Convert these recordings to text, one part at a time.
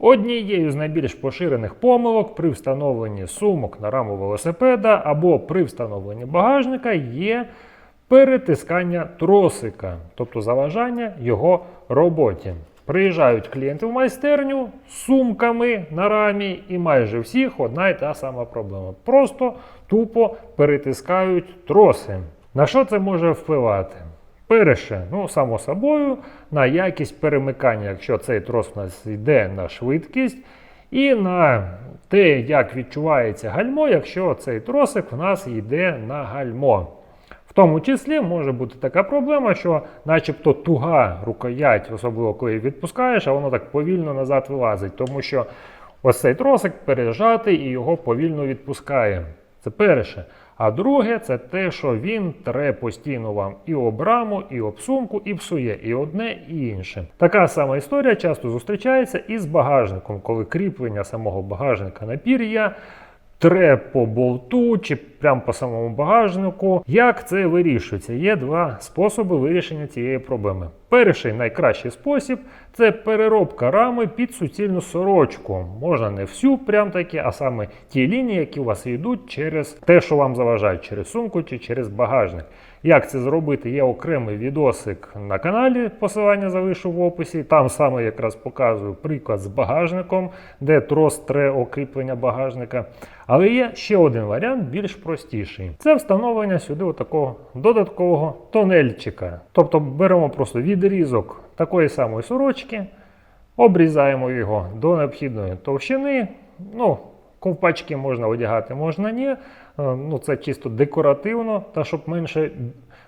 Однією з найбільш поширених помилок при встановленні сумок на раму велосипеда або при встановленні багажника є перетискання тросика, тобто заважання його роботі. Приїжджають клієнти в майстерню з сумками на рамі, і майже всіх одна і та сама проблема. Просто тупо перетискають троси. На що це може впливати? Перше, ну само собою, на якість перемикання, якщо цей трос у нас йде на швидкість, і на те, як відчувається гальмо, якщо цей тросик у нас йде на гальмо. В тому числі може бути така проблема, що начебто туга рукоять, особливо коли відпускаєш, а воно так повільно назад вилазить, тому що ось цей тросик пережатий і його повільно відпускає. Це перше. А друге, це те, що він тре постійно вам і об раму, і об сумку, і псує і одне, і інше. Така сама історія часто зустрічається і з багажником, коли кріплення самого багажника на пір'я тре по болту чи прямо по самому багажнику. Як це вирішується? Є два способи вирішення цієї проблеми. Перший найкращий спосіб це переробка рами під суцільну сорочку. Можна не всю, прям таки, а саме ті лінії, які у вас йдуть через те, що вам заважають, через сумку чи через багажник. Як це зробити? Є окремий відосик на каналі, посилання залишу в описі. Там саме якраз показую приклад з багажником, де трос тре окріплення багажника. Але є ще один варіант, більш простіший. Це встановлення сюди такого додаткового тонельчика. Тобто беремо просто відрізок такої самої сорочки, обрізаємо його до необхідної товщини. Ну, ковпачки можна одягати, можна ні. Е, Ну, це чисто декоративно, та щоб менше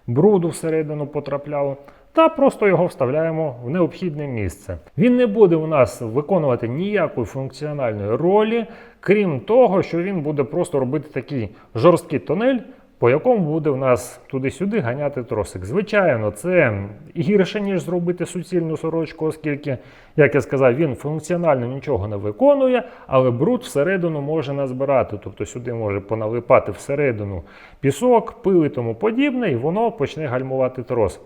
бруду всередину потрапляло. Та просто його вставляємо в необхідне місце. Він не буде у нас виконувати ніякої функціональної ролі, крім того, що він буде просто робити такий жорсткий тонель, по якому буде у нас туди-сюди ганяти тросик. Звичайно, це гірше, ніж зробити суцільну сорочку, оскільки, як я сказав, він функціонально нічого не виконує, але бруд всередину може назбирати. Тобто сюди може поналипати всередину пісок, пил і тому подібне, і воно почне гальмувати трос.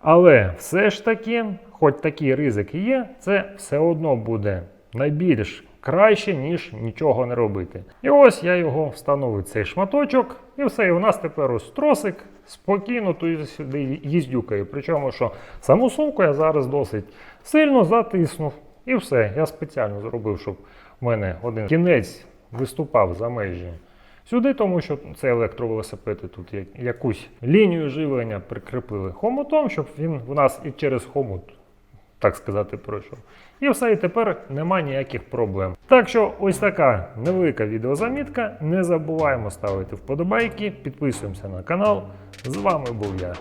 Але все ж таки, хоч такий ризик є, це все одно буде найбільш краще, ніж нічого не робити. І ось я його встановив цей шматочок, і все, і у нас тепер ось тросик спокійно туди сюди їздюкає. Причому, що саму сумку я зараз досить сильно затиснув. І все. Я спеціально зробив, щоб в мене один кінець виступав за межі сюди, тому що це електровелосипеди тут якусь лінію живлення прикріпили хомутом, щоб він в нас і через хомут, так сказати, пройшов. І все, і тепер нема ніяких проблем. Так що ось така невелика відеозамітка. Не забуваємо ставити вподобайки, підписуємося на канал. З вами був я,